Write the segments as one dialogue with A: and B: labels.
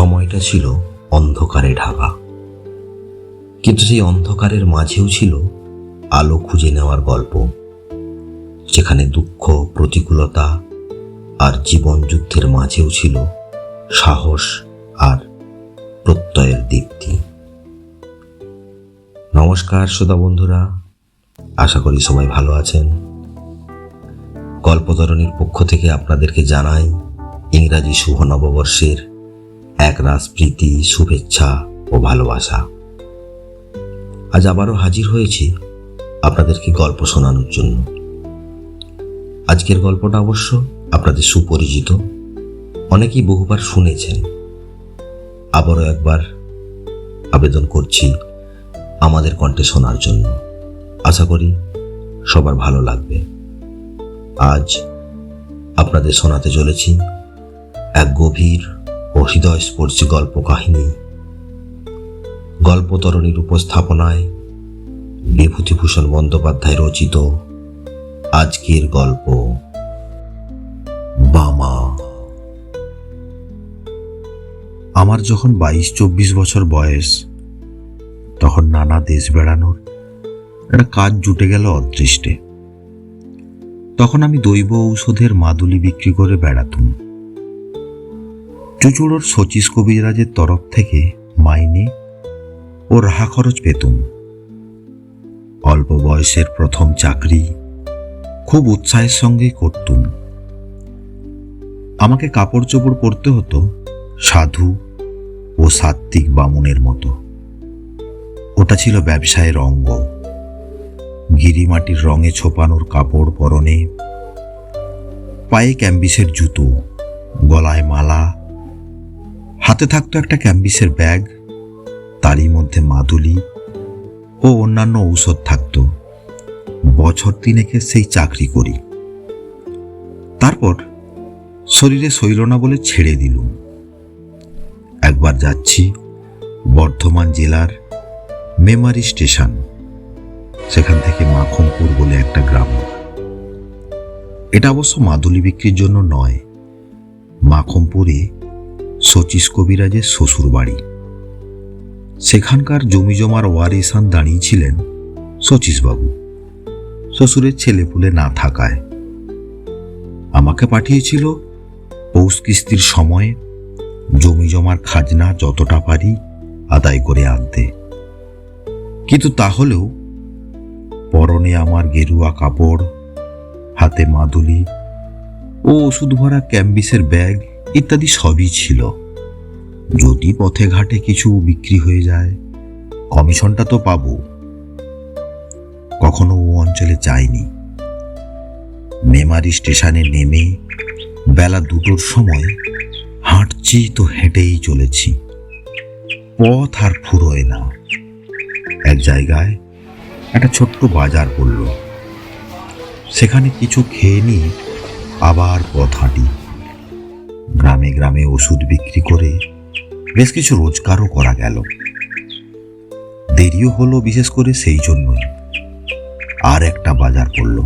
A: সময়টা ছিল অন্ধকারে ঢাকা। কিন্তু সেই অন্ধকারের মাঝেও ছিল আলো খুঁজে নেওয়ার গল্প, যেখানে দুঃখ, প্রতিকূলতা আর জীবন যুদ্ধের মাঝেও ছিল সাহস আর প্রত্যয়ের দীপ্তি। নমস্কার শ্রোতা বন্ধুরা, আশা করি সবাই ভালো আছেন। গল্পতরণীর পক্ষ থেকে আপনাদেরকে জানাই, ইংরাজি শুভ নববর্ষের এক রাস প্রীতি, শুভেচ্ছা ও ভালোবাসা। আজ আবারও হাজির হয়েছি আপনাদেরকে গল্প শোনানোর জন্য। আজকের গল্পটা অবশ্য আপনাদের সুপরিচিত। অনেকেই বহুবার শুনেছেন। আবারও একবার আবেদন করছি আমাদের কণ্ঠে শোনার জন্য। আশা করি সবার ভালো লাগবে। আজ আপনাদের শোনাতে চলেছি এক গভীর ও হৃদয়স্পর্শী গল্প কাহিনী। গল্পতরণীর উপস্থাপনায় বিভূতিভূষণ বন্দ্যোপাধ্যায় রচিত আজকের গল্প বামা। আমার যখন বাইশ চব্বিশ বছর বয়স, তখন নানা দেশ বেড়ানোর একটা কাজ জুটে গেল অদৃষ্টে। তখন আমি দৈব ঔষধের মাদুলি বিক্রি করে বেড়াতুম। চুচুড়োর শচীশ কবিরাজের তরফ থেকে মাইনে ও রাহা খরচ পেতুম অল্প বয়সের প্রথম চাকরি, খুব উৎসাহের সঙ্গে করতুম। আমাকে কাপড় চোপড় পরতে হতো সাধু ও সাত্ত্বিক বামুনের মতো। ওটা ছিল ব্যবসায়ের অঙ্গ। গিরিমাটির রঙে ছোপানোর কাপড় পরনে, পায়ে ক্যাম্বিসের জুতো, গলায় মালা হাতে থাকতো একটা ক্যাম্বিসের ব্যাগ, তারই মধ্যে মাদুলি ও অন্যান্য ঔষধ থাকতো। বছর তিনেকে সেই চাকরি করি। তারপর শরীরে সইল না বলে ছেড়ে দিলুম। একবার যাচ্ছি বর্ধমান জেলার মেমারি স্টেশন, সেখান থেকে মাখনপুর বলে একটা গ্রাম। এটা অবশ্য মাদুলি বিক্রির জন্য নয় মাখমপুরে শচীশ কবিরাজের শ্বশুর বাড়ি সেখানকার জমি জমার ওয়ারিসান দাঁড়িয়েছিলেন শচীশবাবু। শ্বশুরের ছেলেপুলে না থাকায়। আমাকে পাঠিয়েছিল পৌষ কিস্তির সময় জমি জমার খাজনা যতটা পারি আদায় করে আনতে। কিন্তু তাহলেও পরনে আমার গেরুয়া কাপড়, হাতে মাদুলি ও ওষুধ ভরা ক্যাম্বিসের ব্যাগ ইত্যাদি সবই ছিল। যদি পথে ঘাটে কিছু বিক্রি হয়ে যায়, কমিশনটা তো পাবো। কখনো ও অঞ্চলে যাইনি মেমারি স্টেশনে নেমে বেলা দুটোর সময় হাঁটছি তো হেঁটেই চলেছি। পথ আর ফুরোয় না। এক জায়গায় একটা ছোট্ট বাজার পড়ল। সেখানে কিছু খেয়ে নিয়ে আবার পথ হাঁটি। গ্রামে গ্রামে ওষুধ বিক্রি করে বেশ কিছু রোজগারও করা গেল। দেরিও হলো বিশেষ করে সেই জন্যই। আর একটা বাজার পড়ল।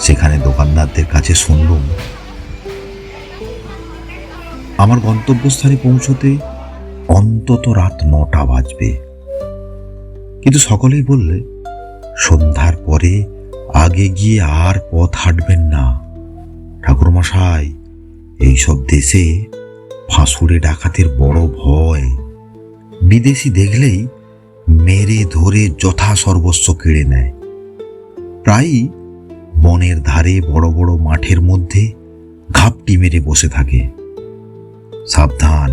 A: সেখানে দোকানদারদের কাছে শুনলুম, আমার গন্তব্যস্থানে পৌঁছতে অন্তত রাত নটা বাজবে। কিন্তু সকলেই বললে, সন্ধ্যার পরে আগে গিয়ে আর পথ হাঁটবেন না। ঠাকুরমশাই এইসব দেশে ফাঁসুড়ে ডাকাতের বড় ভয়। বিদেশি দেখলেই মেরে ধরে যথা সর্বস্ব কেড়ে নেয়। প্রায়ই বনের ধারে বড় বড় মাঠের মধ্যে ঘাপটি মেরে বসে থাকে। সাবধান,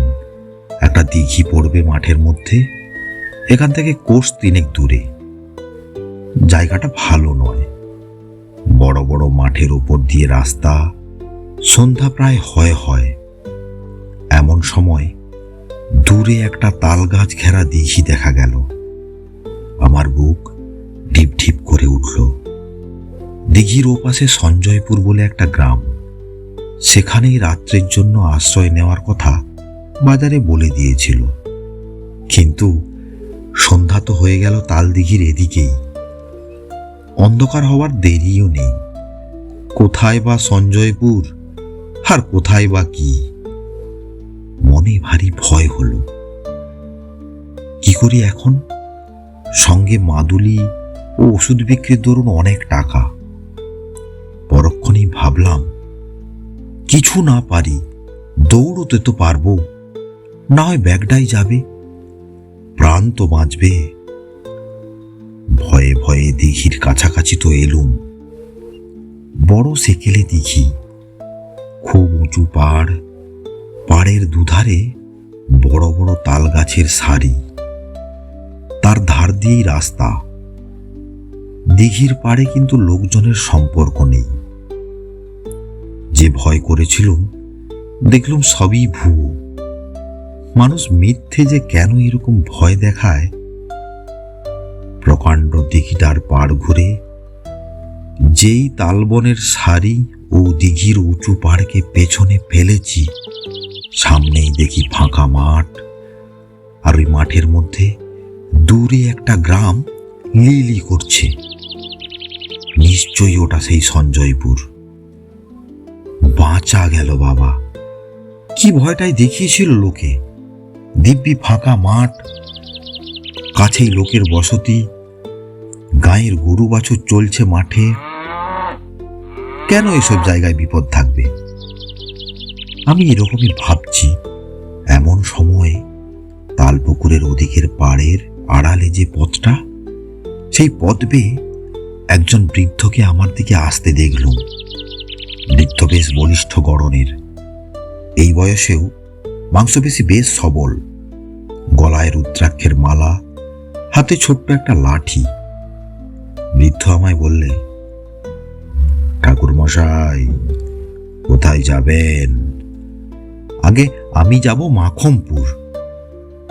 A: একটা দিঘি পড়বে মাঠের মধ্যে, এখান থেকে কোষ তিনেক দূরে। জায়গাটা ভালো নয়। বড় বড় মাঠের উপর দিয়ে রাস্তা সন্ধ্যা প্রায় হয় হয়। এমন সময় দূরে একটা তাল গাছ ঘেরা দিঘি দেখা গেল। আমার বুক ঢিপ ঢিপ করে উঠল। দিঘির ওপাশে সঞ্জয়পুর বলে একটা গ্রাম। সেখানেই রাত্রের জন্য আশ্রয় নেওয়ার কথা বাজারে বলে দিয়েছিল। কিন্তু সন্ধ্যা তো হয়ে গেল তালদিঘির এদিকেই। অন্ধকার হওয়ার দেরিও নেই। কোথায় বা সঞ্জয়পুর? আর কোথায় বা কি? মনে ভারী ভয় হলো। কি করি এখন? সঙ্গে মাদুলি ও ওষুধ বিক্রির দরুন অনেক টাকা। পরক্ষণেই ভাবলাম, কিছু না পারি, দৌড়তে তো পারব। না হয় ব্যাগটাই যাবে, প্রাণ তো বাঁচবে। ভয়ে ভয়ে দিঘির কাছাকাছি তো এলুম। বড় সেকেলে দিঘি। খুব উঁচু পাড়। পাড়ের দুধারে বড় বড় তাল গাছের সারি। তার ধার দিয়েই রাস্তা। দিঘির পাড়ে কিন্তু লোকজনের সম্পর্ক নেই। যে ভয় করেছিলুম দেখলুম সবই ভুয়ো। মানুষ মিথ্যে যে কেন এরকম ভয় দেখায়? প্রকাণ্ড দিঘিটার পাড় ঘুরে যেই তালবনের সারি ও দিঘির উঁচু পাড়কে পেছনে ফেলেছি। সামনেই দেখি ফাঁকা মাঠ। আর ওই মাঠের মধ্যে দূরে একটা গ্রাম লিলি করছে। নিশ্চয়ই ওটা সেই সঞ্জয়পুর। বাঁচা গেল বাবা। কি ভয়টাই দেখিয়েছিল লোকে। দিব্যি ফাঁকা মাঠ। কাছেই লোকের বসতি। গায়ের গরু বাছুর চলছে মাঠে। কেন এসব জায়গায় বিপদ থাকবে? আমি এরকমই ভাবছি। এমন সময়ে তালপুকুরের ওদিকের পাড়ের আড়ালে যে পথটা, সেই পথ বেয়ে একজন বৃদ্ধকে আমার দিকে আসতে দেখলুম। বৃদ্ধ বেশ বলিষ্ঠ গড়নের। এই বয়সেও মাংসপেশি বেশ সবল। গলায় রুদ্রাক্ষের মালা, হাতে ছোট্ট একটা লাঠি। বৃদ্ধ আমায় বললে মশাই, কোথায় যাবেন? আগে আমি যাব মাখমপুর।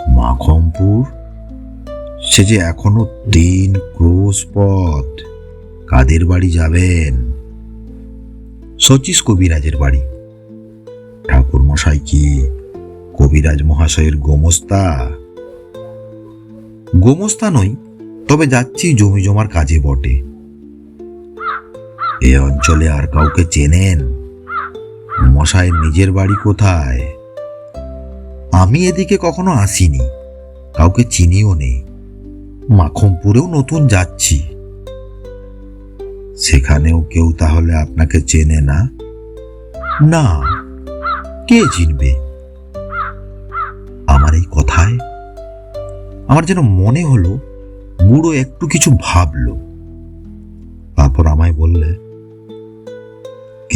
A: মাখমপুর? সে যে এখনও তিন ক্রোশ পথ। কাদের বাড়ি যাবেন? শচীশ কবিরাজের বাড়ি। ঠাকুর মশাই কি কবিরাজ মহাশয়ের গোমস্তা? গোমস্তা নই তবে যাচ্ছি জমি জমার কাজে বটে। এ অঞ্চলে আর কাউকে চেনেন? মশাইয়ের নিজের বাড়ি কোথায়? আমি এদিকে কখনো আসিনি। কাউকে চিনিও নেই। মাখমপুরেও নতুন যাচ্ছি। সেখানেও কেউ তাহলে আপনাকে চেনে না? না, কে চিনবে? আমার এই কথায় আমার যেন মনে হলো, বুড়ো একটু কিছু ভাবলো। তারপর আমায় বললে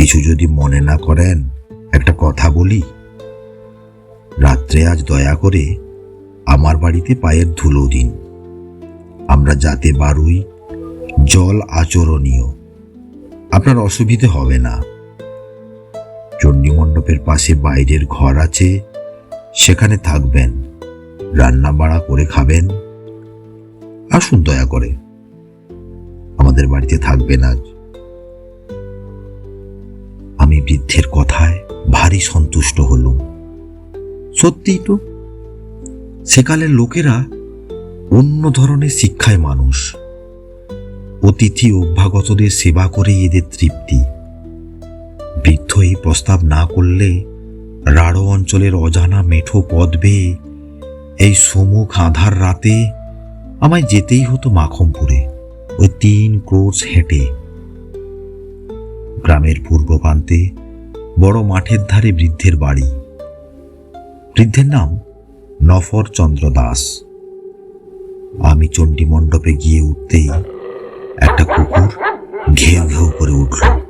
A: কিছু যদি মনে না করেন, একটা কথা বলি। রাত্রে আজ দয়া করে আমার বাড়িতে পায়ের ধুলো দিন। আমরা যাতে বারুই জল আচরণীয়। আপনার অসুবিধে হবে না। চণ্ডী মণ্ডপের পাশে বাইরের ঘর আছে, সেখানে থাকবেন। রান্না বাড়া করে খাবেন। আসুন দয়া করে। আমাদের বাড়িতে থাকবেন আজ। বৃদ্ধের কথায় ভারী সন্তুষ্ট হলুম। সত্যিই তো, সেকালের লোকেরা অন্য ধরনের শিক্ষায় মানুষ। অতিথি অভ্যাগতদের সেবা করেই এদের তৃপ্তি। বৃদ্ধ এই প্রস্তাব না করলে রাঢ় অঞ্চলের অজানা মেঠো পদ বেয়ে এই সমুখ আধার রাতে আমায় যেতেই হতো মাখমপুরে। ওই তিন ক্রোশ হেঁটে। গ্রামের পূর্ব প্রান্তে বড় মাঠের ধারে বৃদ্ধের বাড়ি। বৃদ্ধের নাম নফর চন্দ্র দাস। আমি চণ্ডী মণ্ডপে গিয়ে উঠতেই একটা কুকুর ঘেউ ঘেউ করে উঠল।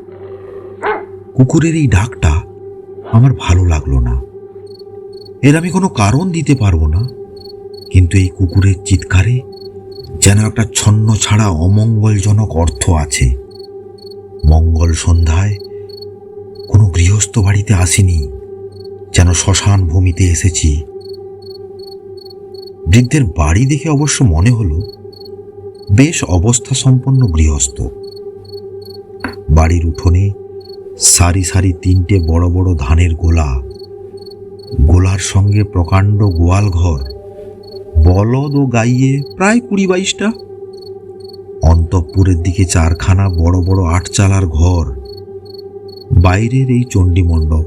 A: কুকুরের এই ডাকটা আমার ভালো লাগল না। এর আমি কোনো কারণ দিতে পারব না। কিন্তু এই কুকুরের চিৎকারে যেন একটা ছন্ন ছাড়া অমঙ্গলজনক অর্থ আছে। মঙ্গল সন্ধ্যায় কোনো গৃহস্থ বাড়িতে আসিনি, যেন শ্মশান ভূমিতে এসেছি। বৃদ্ধের বাড়ি দেখে অবশ্য মনে হলো, বেশ অবস্থা সম্পন্ন গৃহস্থ। বাড়ির উঠোনে সারি সারি তিনটে বড় বড় ধানের গোলা, গোলার সঙ্গে প্রকাণ্ড গোয়াল ঘর বলদ ও গাইয়ে প্রায় কুড়ি বাইশটা অন্তঃপুরের দিকে চারখানা বড় বড় আটচালার ঘর। বাইরের এই চণ্ডী মণ্ডপ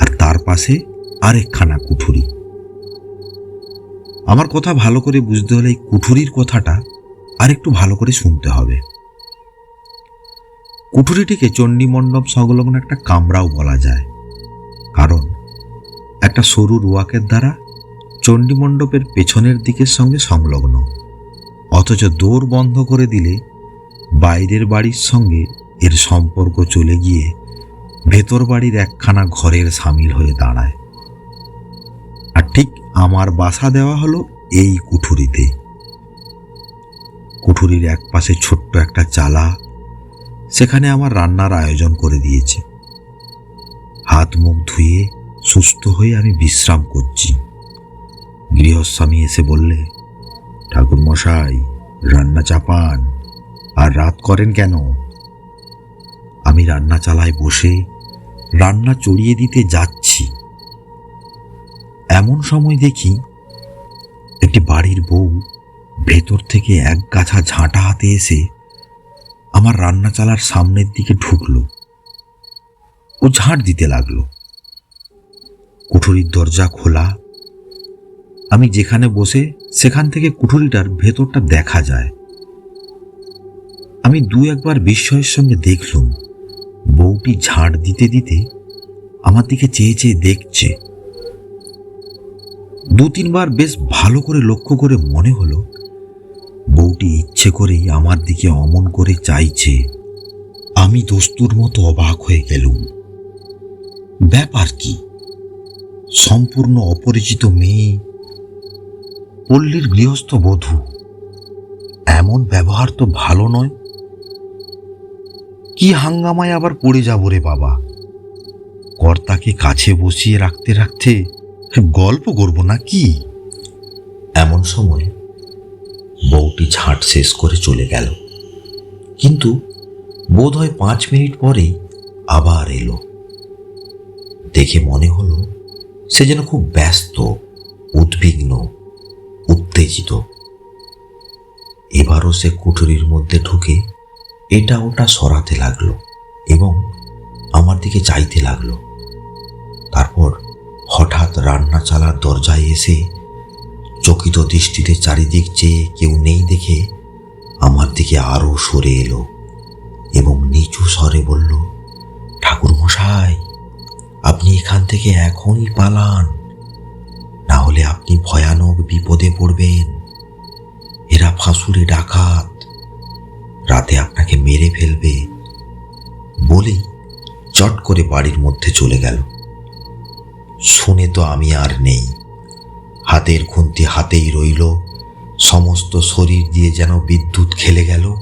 A: আর তার পাশে আরেকখানা কুঠুরি। আমার কথা ভালো করে বুঝতে হলে এই কুঠুরির কথাটা আরেকটু ভালো করে শুনতে হবে। কুঠুরিটিকে চণ্ডীমণ্ডপ সংলগ্ন একটা কামরাও বলা যায়, কারণ একটা সরু রুয়াকের দ্বারা চণ্ডীমণ্ডপের পেছনের দিকের সঙ্গে সংলগ্ন। অথচ দৌড় বন্ধ করে দিলে বাইরের বাড়ির সঙ্গে এর সম্পর্ক চলে গিয়ে ভেতর বাড়ির একখানা ঘরের সামিল হয়ে দাঁড়ায়। আর ঠিক আমার বাসা দেওয়া হলো এই কুঠুরিতে। কুঠুরির এক পাশে ছোট্ট একটা চালা সেখানে আমার রান্নার আয়োজন করে দিয়েছে। হাত মুখ ধুয়ে সুস্থ হয়ে আমি বিশ্রাম করছি। গৃহস্বামী এসে বললে ঠাকুর মশাই রান্না চাপান। আর রাত করেন কেন? আমি রান্না চালায় বসে রান্না চড়িয়ে দিতে যাচ্ছি। এমন সময় দেখি একটি বাড়ির বউ ভেতর থেকে এক গাছা ঝাঁটা হাতে এসে আমার রান্না চালার সামনের দিকে ঢুকলো। ও ঝাঁট দিতে লাগল। কুঠুরির দরজা খোলা আমি যেখানে বসে সেখান থেকে কুঠুরিটার ভেতরটা দেখা যায়। আমি দু একবার বিস্ময়ের সঙ্গে দেখলুম, বউটি ঝাড় দিতে দিতে আমার দিকে চেয়ে চেয়ে দেখছে। দু তিনবার বেশ ভালো করে লক্ষ্য করে মনে হলো, বউটি ইচ্ছে করেই আমার দিকে অমন করে চাইছে। আমি দস্তুর মতো অবাক হয়ে গেলুম। ব্যাপার কি? সম্পূর্ণ অপরিচিত মেয়ে পল্লীর গৃহস্থ বধূ। এমন ব্যবহার তো ভালো নয়। কি হাঙ্গামায় আবার পড়ে যাব রে বাবা? কর্তাকে কাছে বসিয়ে রাখতে রাখতে গল্প করব না কি এমন সময় বউটি ঝাঁট শেষ করে চলে গেল। কিন্তু বোধ হয় পাঁচ মিনিট পরেই আবার এলো। দেখে মনে হলো সে যেন খুব ব্যস্ত, উদ্বিগ্ন। উত্তেজিত। এবারও সে কুঠুরির মধ্যে ঢুকে এটা ওটা সরাতে লাগল এবং আমার দিকে চাইতে লাগল। তারপর হঠাৎ রান্না চালার দরজায় এসে চকিত দৃষ্টিতে চারিদিক চেয়ে কেউ নেই দেখে আমার দিকে আরও সরে এলো এবং নিচু স্বরে বলল ঠাকুর মশাই আপনি এখান থেকে এখনই পালান। না হলে আপনি ভয়ানক বিপদে পড়বেন। এরা ফাঁসুরে ডাকাত। রাতে আপনাকে মেরে ফেলবে। বলেই চট করে বাড়ির মধ্যে চলে গেল। শুনে তো আমি আর নেই। হাতের খুন্তি হাতেই রইল। সমস্ত শরীর দিয়ে যেন বিদ্যুৎ খেলে গেল।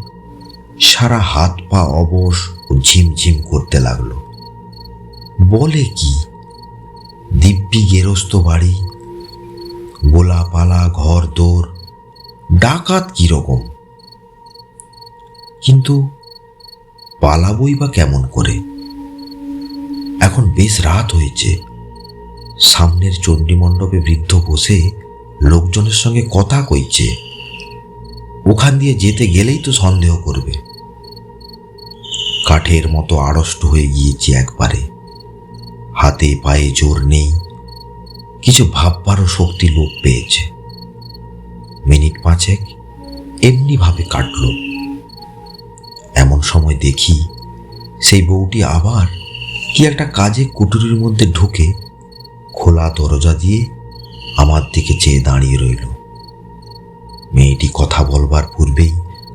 A: সারা হাত পা অবশ ও ঝিমঝিম করতে লাগল। বলে কি? দিব্যি গেরস্ত বাড়ি। গোলাপালা, ঘর, দোর, ডাকাত কীরকম? কিন্তু পালাবই বা কেমন করে? এখন বেশ রাত হয়েছে। সামনের চণ্ডীমণ্ডপে বৃদ্ধ বসে লোকজনের সঙ্গে কথা কইছে। ওখান দিয়ে যেতে গেলেই তো সন্দেহ করবে। কাঠের মতো আড়ষ্ট হয়ে গিয়েছি একবারে। হাতে পায়ে জোর নেই। কিছু ভাববারও শক্তি লোপ পেয়েছে। মিনিট পাঁচেক এমনিভাবে কাটল। এমন সময় দেখি সেই বউটি আবার কি একটা কাজে কুটুরির মধ্যে ঢুকে খোলা দরজা দিয়ে আমার দিকে চেয়ে দাঁড়িয়ে রইল। মেয়েটি কথা বলবার পূর্বেই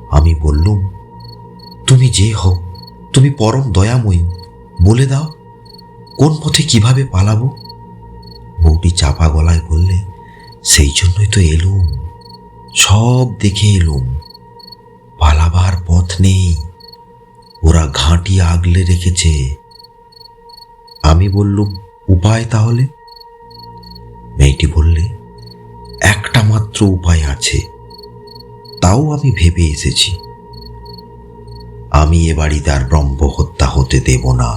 A: আমি বললুম, তুমি যে হও, তুমি পরম দয়াময়ী, বলে দাও, কোন পথে কীভাবে পালাবো? বউটি চাপা গলায় বললে, সেই জন্যই তো এলুম, সব দেখে এলুম। পালাবার পথ নেই, ওরা ঘাঁটি আগলে রেখেছে। আমি বললুম, উপায় তাহলে? মেয়েটি বললে, একটা মাত্র উপায় আছে, তাও আমি ভেবে এসেছি। আমি এ বাড়িতে আর ব্রহ্ম হত্যা হতে দেব না।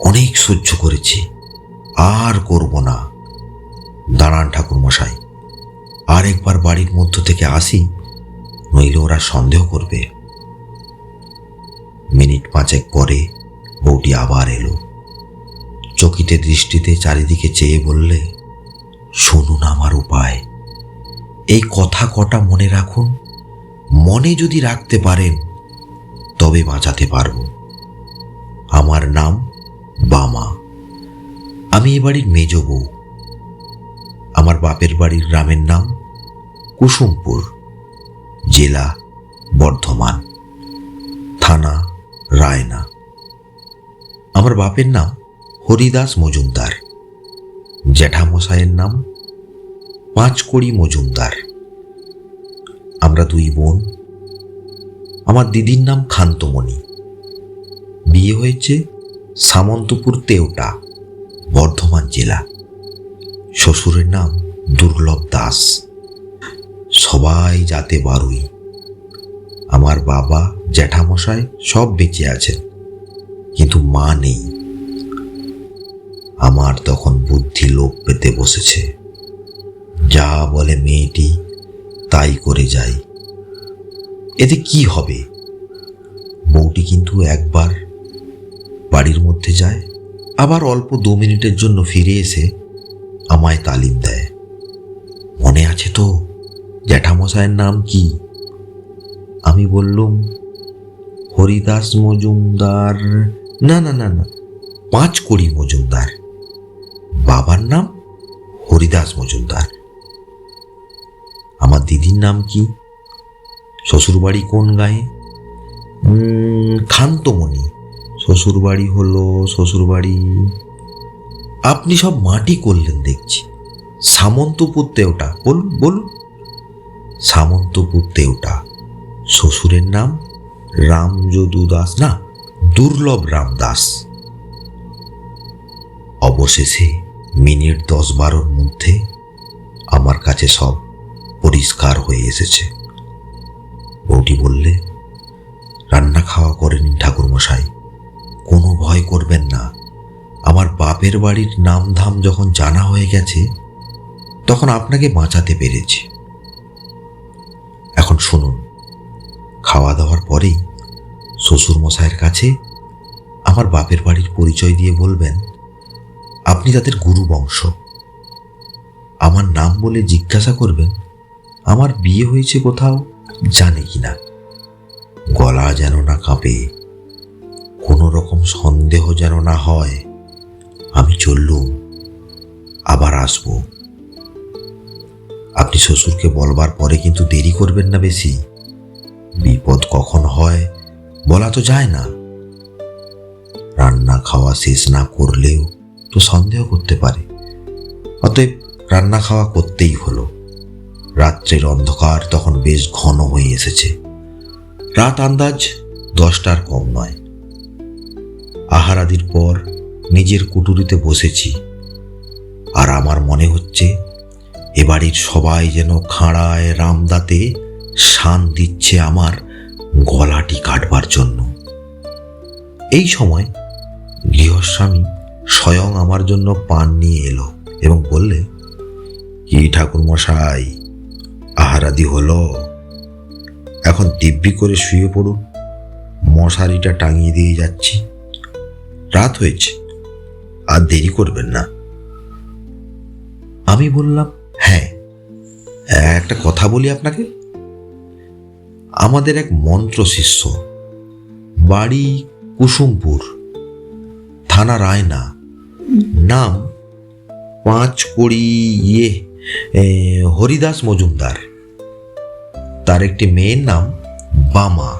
A: অনেক সহ্য করেছি আর করব না। দাঁড়ান ঠাকুর মশাই আর একবার বাড়ির মধ্য থেকে আসি, নইলে ওরা সন্দেহ করবে। মিনিট পাঁচেক পরে বউটি আবার এলো। চকিতে দৃষ্টিতে চারিদিকে চেয়ে বললে, শুনুন আমার উপায়। এই কথা কটা মনে রাখুন, মনে যদি রাখতে পারেন, তবে বাঁচাতে পারব। আমার নাম বামা। আমি এ বাড়ির মেজ বউ। আমার বাপের বাড়ির গ্রামের নাম কুসুমপুর, জেলা বর্ধমান, থানা রায়না। আমার বাপের নাম হরিদাস মজুমদার জ্যাঠামশাইয়ের নাম পাঁচকড়ি মজুমদার। আমরা দুই বোন। আমার দিদির নাম খান্তমণি। বিয়ে হয়েছে সামন্তপুর তেওটা বর্ধমান জেলা। শ্বশুরের নাম দুর্লভ দাস। সবাই যাতে বারুই। আমার বাবা, জ্যাঠামশাই সব বেঁচে আছেন, কিন্তু মা নেই। আমার তখন বুদ্ধি লোপ পেতে বসেছে। যা বলে মেয়েটি, তাই করে যাই এতে কি হবে? বউটি কিন্তু একবার বাড়ির মধ্যে যায় আবার অল্প দু মিনিটের জন্য ফিরে এসে আমায় তালিম দেয়। মনে আছে তো জ্যাঠামশাইয়ের নাম কি? আমি বললুম, হরিদাস মজুমদার। না না না না পাঁচ কড়ি মজুমদার। বাবার নাম হরিদাস মজুমদার। আমার দিদির নাম কি? শ্বশুরবাড়ি কোন গায়ে? খান্তমণি শ্বশুরবাড়ি হলো, শ্বশুরবাড়ি। আপনি সব মাটি করলেন দেখছি। সামন্তপুর তেওটা বলুন বলুন। সামন্তপুর তেওটা শ্বশুরের নাম রামযদু দাস, না, দুর্লভ রাম দাস। অবশেষে মিনিট দশ বারোর মধ্যে আমার কাছে সব পরিষ্কার হয়ে এসেছে। বউটি বললে, রান্না খাওয়া করেনি ঠাকুরমশাই। কোনো ভয় করবেন না। আমার বাপের বাড়ির নামধাম যখন জানা হয়ে গেছে, তখন আপনাকে বাঁচাতে পেরেছি। এখন শুনুন খাওয়া দাওয়ার পরেই শ্বশুর মশাইয়ের কাছে আমার বাপের বাড়ির পরিচয় দিয়ে বলবেন, আপনি তাদের গুরু বংশ। আমার নাম বলে জিজ্ঞাসা করবেন, আমার বিয়ে হয়েছে কোথাও জানে কি না গলা যেন না কাঁপে। কোনো রকম সন্দেহ যেন না হয়, আমি চললুম, আবার আসব। আপনি শ্বশুরকে বলবার পরে কিন্তু দেরি করবেন না বেশি। বিপদ কখন হয় বলা তো যায় না। রান্না খাওয়া শেষ না করলেও তো সন্দেহ করতে পারে। অতএব রান্না খাওয়া করতেই হলো। রাত্রের অন্ধকার তখন বেশ ঘন হয়ে এসেছে। রাত আন্দাজ দশটার কম নয়। আহারাদির পর নিজের কুটুরিতে বসেছি। আর আমার মনে হচ্ছে, এ বাড়ির সবাই যেন খাঁড়ায় রামদাতে শান দিচ্ছে আমার গলাটি কাটবার জন্য। এই সময় গৃহস্বামী স্বয়ং আমার জন্য পান নিয়ে এলো এবং বললে, কি ঠাকুর মশাই আহারাদি হলো? এখন দিব্যি করে শুয়ে পড়ুন। মশারিটা টাঙিয়ে দিয়ে যাচ্ছি। রাত হয়েছে। আর দেরি করবেন না। আমি বললাম হ্যাঁ একটা কথা বলি আপনাকে। আমাদের এক মন্ত্র শিষ্য বাড়ি কুসুমপুর, থানা রায়না, নাম পাঁচ কড়ি ইয়ে হরিদাস মজুমদার। তার একটি মেয়ের নাম বামা।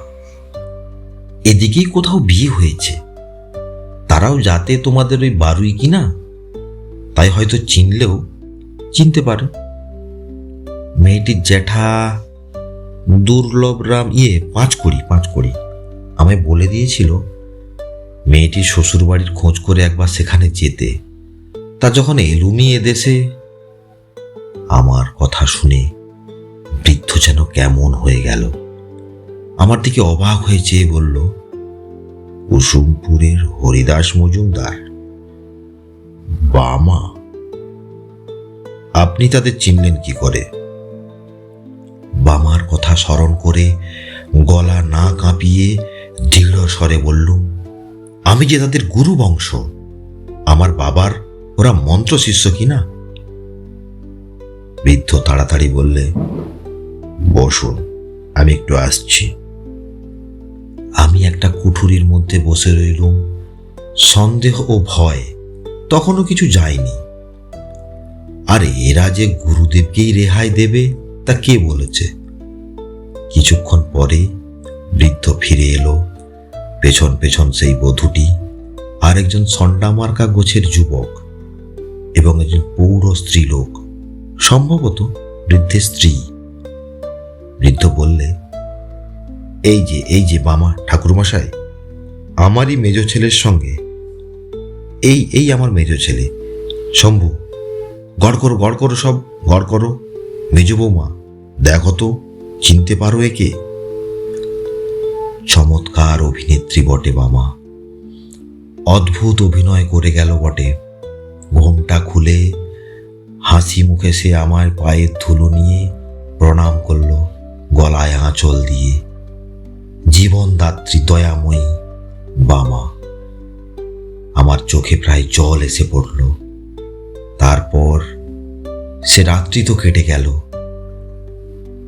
A: এদিকেই কোথাও বিয়ে হয়েছে। তারাও যাতে তোমাদের ওই বারুই কিনা? তাই হয়তো চিনলেও চিনতে পারে। মেয়েটির জ্যাঠা দুর্লভ রাম ইয়ে পাঁচ কড়ি পাঁচ কড়ি আমায় বলে দিয়েছিল মেয়েটির শ্বশুর বাড়ির খোঁজ করে একবার সেখানে যেতে। তা যখন এলুমি এদেশে, আমার কথা শুনে বৃদ্ধ যেন কেমন হয়ে গেল। আমার দিকে অবাক হয়ে চেয়ে বলল কুসুমপুরের হরিদাস মজুমদার। বামা। আপনি তাদের চিনলেন কি করে? বামার কথা স্মরণ করে গলা না কাঁপিয়ে দৃঢ় স্বরে বললুম, আমি যে তাদের গুরু বংশ, আমার বাবার ওরা মন্ত্র শিষ্য কি না? বৃদ্ধ তাড়াতাড়ি বললে, বসুন, আমি একটু আসছি। আমি একটা কুঠুরির মধ্যে বসে রইলুম। সন্দেহ ও ভয় তখনও কিছু যায়নি। আর, এরা যে গুরুদেবকেই রেহাই দেবে, তা কে বলেছে? কিছুক্ষণ পরে বৃদ্ধ ফিরে এলো। পেছন পেছন সেই বধূটি আর একজন সন্ডামার্কা গোছের যুবক এবং একজন পৌর স্ত্রীলোক। সম্ভবত বৃদ্ধের স্ত্রী। বৃদ্ধ বললে এই যে এই যে মামা, ঠাকুরমশাই, আমারই মেজ ছেলের সঙ্গে। এই এই আমার মেজ ছেলে। শম্ভু, গড় করো গড় করো সব, গড় করো। মেজ বৌমা, দেখো তো, চিনতে পারো একে। চমৎকার অভিনেত্রী বটে মামা। অদ্ভুত অভিনয় করে গেল বটে। ঘোমটা খুলে হাসি মুখে সে আমার পায়ের ধুলো নিয়ে প্রণাম করল, গলায় আঁচল দিয়ে। জীবনদাত্রী দয়াময়ী বামা। আমার চোখে প্রায় জল এসে পড়ল। তারপর সে রাত্রি তো কেটে গেল।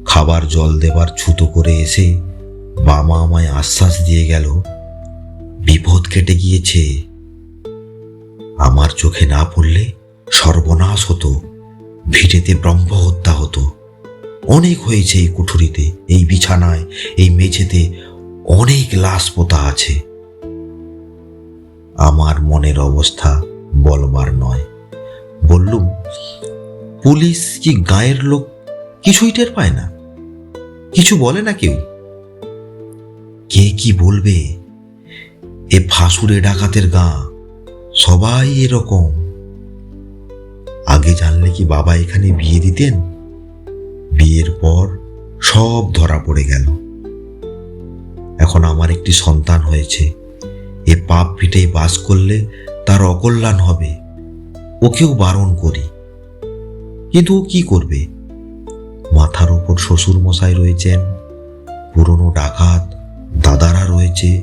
A: খাবার জল দেবার ছুতো করে এসে বামা আমায় আশ্বাস দিয়ে গেল, বিপদ কেটে গিয়েছে। আমার চোখে না পড়লে সর্বনাশ হতো, ভিটেতে ব্রহ্ম হত্যা হতো। অনেক হয়েছে এই কুঠুরিতে, এই বিছানায়, এই মেঝেতে অনেক লাশ পোতা আছে। আমার মনের অবস্থা বলবার নয়। বললুম, পুলিশ কি গায়ের লোক? কিছুই টের পায় না। কিছু বলে না কেউ। কে কি বলবে? এ ফাঁসুরে ডাকাতের গা সবাই এরকম। আগে জানলে কি বাবা এখানে বিয়ে দিতেন? বিয়ের পর সব ধরা পড়ে গেল। এখন আমার একটি সন্তান হয়েছে। এ পাপ ফিটেই বাস করলে তার অকল্যাণ হবে। ওকেও বারণ করি। কিন্তু ও কি করবে? মাথার ওপর শ্বশুর মশাই রয়েছেন, পুরনো ডাকাত, দাদারা রয়েছে।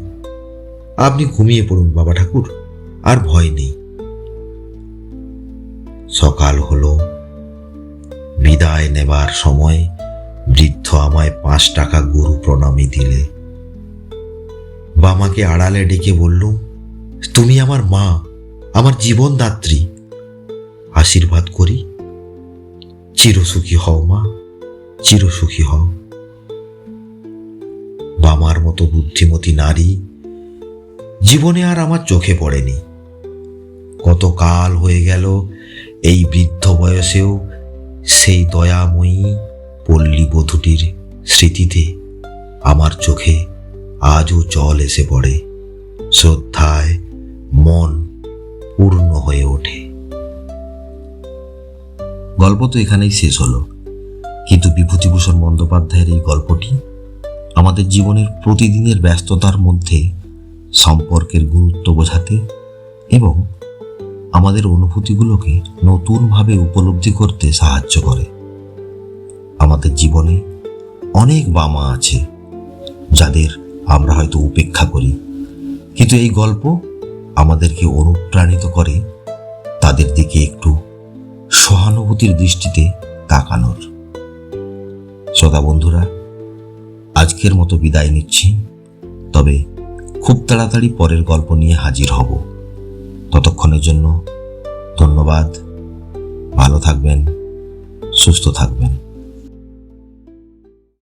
A: আপনি ঘুমিয়ে পড়ুন, বাবা ঠাকুর, আর ভয় নেই। সকাল হলো। বিদায় নেবার সময় বৃদ্ধ আমায় পাঁচ টাকা গুরু প্রণামী দিলে। বামাকে আড়ালে ডেকে বললুম তুমি আমার মা, আমার জীবনদাত্রী। আশীর্বাদ করি। চিরসুখী হও মা, চিরসুখী হও। বামার মতো বুদ্ধিমতী নারী জীবনে আর আমার চোখে পড়েনি। কত কাল হয়ে গেল এই বৃদ্ধ বয়সেও সেই দয়াময়ী পল্লী বধূটির স্মৃতিতে আমার চোখে আজও জল এসে পড়ে। শ্রদ্ধায় মন পূর্ণ হয়ে ওঠে। গল্প তো এখানেই শেষ হলো। কিন্তু বিভূতিভূষণ বন্দ্যোপাধ্যায়ের এই গল্পটি আমাদের জীবনের প্রতিদিনের ব্যস্ততার মধ্যে সম্পর্কের গুরুত্ব বোঝাতে এবং আমাদের অনুভূতিগুলোকে নতুনভাবে উপলব্ধি করতে সাহায্য করে। আমাদের জীবনে অনেক বামা আছে যাদের আমরা হয়তো উপেক্ষা করি। কিন্তু এই গল্প আমাদেরকে অনুপ্রাণিত করে, তাদের দিকে একটু সহানুভূতির দৃষ্টিতে তাকানোর। শ্রোতা বন্ধুরা, আজকের মতো বিদায় নিচ্ছি। তবে খুব তাড়াতাড়ি পরের গল্প নিয়ে হাজির হব। ততক্ষণের জন্য ধন্যবাদ। ভালো থাকবেন, সুস্থ থাকবেন।